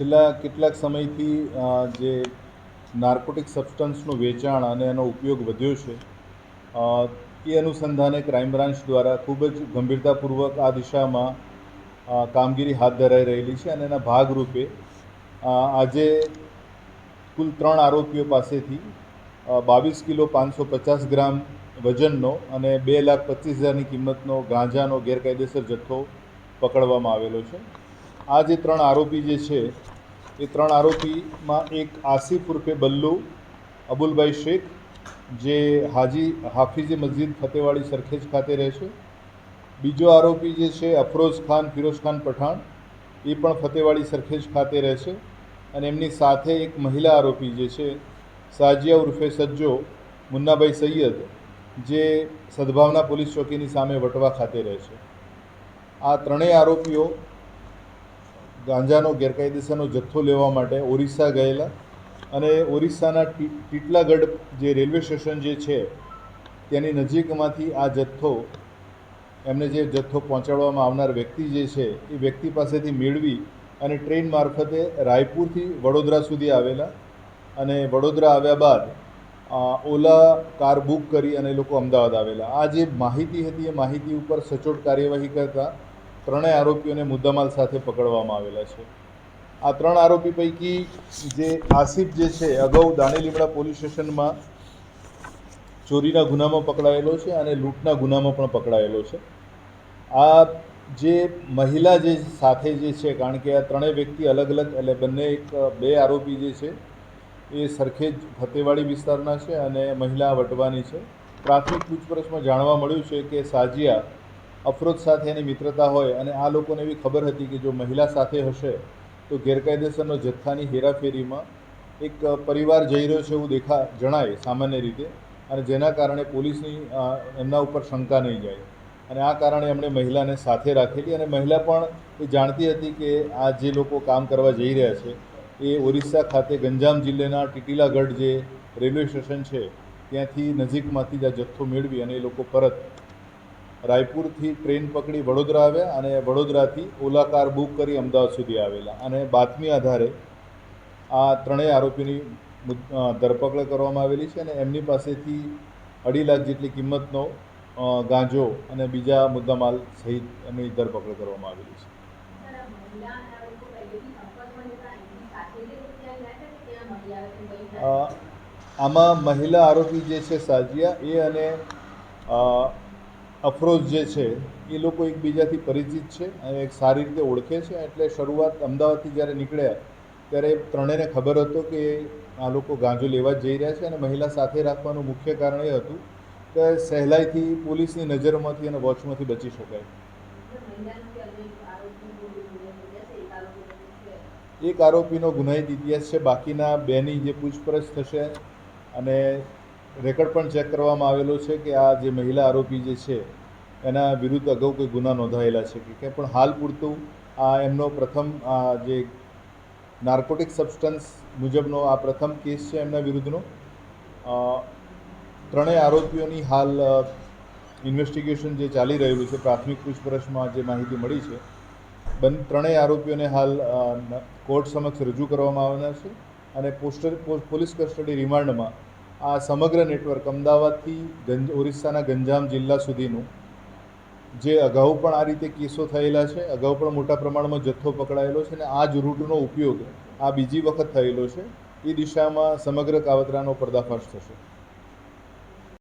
છેલ્લા કેટલાક સમયથી જે નાર્કોટિક સબસ્ટન્સનું વેચાણ અને એનો ઉપયોગ વધ્યો છે એ અનુસંધાને ક્રાઇમ બ્રાન્ચ દ્વારા ખૂબ જ ગંભીરતાપૂર્વક આ દિશામાં કામગીરી હાથ ધરાઈ રહેલી છે અને એના ભાગરૂપે આજે કુલ ત્રણ આરોપીઓ પાસેથી બાવીસ કિલો પાંચસો પચાસ ગ્રામ વજનનો અને બે લાખ પચીસ હજારની કિંમતનો ગાંજાનો ગેરકાયદેસર જથ્થો પકડવામાં આવેલો છે. આ જે ત્રણ આરોપી જે છે, એ ત્રણ આરોપીમાં એક આસિફ ઉર્ફે બલ્લુ, અબુલભાઈ શેખ, જે હાજી, હાફિઝી મસ્જિદ ફતેવાડી સરખેજ ખાતે રહે છે. બીજો આરોપી જે છે, અફરોઝ ખાન, ફિરોઝ ખાન પઠાણ, એ પણ ફતેવાડી સરખેજ ખાતે રહે છે. અને એમની સાથે એક મહિલા આરોપી જે છે, સાજિયા ઉર્ફે સજ્જો, મુન્નાભાઈ સૈયદ, જે સદભાવના પોલીસ ચોકીની સામે વટવા ખાતે રહે છે. આ ત્રણેય આરોપીઓ ગાંજાનો ગેરકાયદેસરનો જથ્થો લેવા માટે ઓરિસ્સા ગયેલા અને ઓરિસ્સાના ટીટલાગઢ જે રેલવે સ્ટેશન જે છે, તેની નજીકમાંથી આ જથ્થો, એમને જે જથ્થો પહોંચાડવામાં આવનાર વ્યક્તિ જે છે, એ વ્યક્તિ પાસેથી મેળવી અને ટ્રેન મારફતે રાયપુરથી વડોદરા સુધી આવેલા અને વડોદરા આવ્યા બાદ ઓલા કાર બુક કરી અને લોકો અમદાવાદ આવેલા. આ જે માહિતી હતી, એ માહિતી ઉપર સચોટ કાર્યવાહી કરતા ત્રણેય આરોપીઓને મુદ્દામાલ સાથે પકડવામાં આવેલા છે. આ ત્રણ આરોપી પૈકી જે આસિફ જે છે, અગાઉ દાણીલીમડા પોલીસ સ્ટેશનમાં ચોરીના ગુનામાં પકડાયેલો છે અને લૂંટના ગુનામાં પણ પકડાયેલો છે. આ જે મહિલા જે સાથે જે છે, કારણ કે આ ત્રણેય વ્યક્તિ અલગ અલગ, એટલે બંને એક, બે આરોપી જે છે, એ સરખેજ ફતેવાડી વિસ્તારના છે અને મહિલા વટવાની છે. પ્રાથમિક પૂછપરછમાં જાણવા મળ્યું છે કે સાજિયા અફરોજ સાથે એની મિત્રતા હોય અને આ લોકોને એવી ખબર હતી કે જો મહિલા સાથે હશે, તો ગેરકાયદેસરનો જથ્થાની હેરાફેરીમાં એક પરિવાર જઈ રહ્યો છે એવું દેખા જણાય સામાન્ય રીતે, અને જેના કારણે પોલીસની એમના ઉપર શંકા નહીં જાય. અને આ કારણે એમણે મહિલાને સાથે રાખેલી અને મહિલા પણ એ જાણતી હતી કે આ જે લોકો કામ કરવા જઈ રહ્યા છે, એ ઓરિસ્સા ખાતે ગંજામ જિલ્લાના ટીટીલાગઢ જે રેલવે સ્ટેશન છે, ત્યાંથી નજીકમાંથી જ આ જથ્થો મેળવી અને એ લોકો પરત રાયપુરથી ટ્રેન પકડી વડોદરા આવ્યા અને વડોદરાથી ઓલા કાર બુક કરી અમદાવાદ સુધી આવેલા. અને બાતમી આધારે આ ત્રણેય આરોપીની ધરપકડ કરવામાં આવેલી છે અને એમની પાસેથી અઢી લાખ જેટલી કિંમતનો ગાંજો અને બીજા મુદ્દામાલ સહિત એમની ધરપકડ કરવામાં આવેલી છે. આમાં મહિલા આરોપી જે છે સાજિયા, એ અને અફરોઝ જે છે, એ લોકો એકબીજાથી પરિચિત છે અને એક સારી રીતે ઓળખે છે. એટલે શરૂઆત અમદાવાદથી જ્યારે નીકળ્યા, ત્યારે ત્રણેયને ખબર હતો કે આ લોકો ગાંજો લેવા જઈ રહ્યા છે અને મહિલા સાથે રાખવાનું મુખ્ય કારણ એ હતું કે સહેલાઈથી પોલીસની નજરમાંથી અને વોચમાંથી બચી શકાય. એક આરોપીનો ગુનાહિત ઇતિહાસ છે. બાકીના બેની જે પૂછપરછ થશે અને રેકોર્ડ પણ ચેક કરવામાં આવેલો છે કે આ જે મહિલા આરોપી જે છે, એના વિરુદ્ધ અગાઉ કોઈ ગુના નોંધાયેલા છે કે કંઈ પણ હાલ પૂરતું આ એમનો પ્રથમ આ જે નાર્કોટિક સબસ્ટન્સ મુજબનો આ પ્રથમ કેસ છે એમના વિરુદ્ધનો. ત્રણેય આરોપીઓની હાલ ઇન્વેસ્ટિગેશન જે ચાલી રહેલું છે, પ્રાથમિક પૂછપરછમાં જે માહિતી મળી છે, બંને ત્રણેય આરોપીઓને હાલ કોર્ટ સમક્ષ રજૂ કરવામાં આવવાના છે અને પોસ્ટર, પોલીસ કસ્ટડી રિમાન્ડમાં આ સમગ્ર નેટવર્ક અમદાવાદથી ગંજ, ઓરિસ્સાના ગંજામ જિલ્લા સુધીનું જે અગાઉ પણ આ રીતે કેસો થયેલા છે, અગાઉ પણ મોટા પ્રમાણમાં જથ્થો પકડાયેલો છે અને આ જ રૂટનો ઉપયોગ આ બીજી વખત થયેલો છે, એ દિશામાં સમગ્ર કાવતરાનો પર્દાફાશ થશે.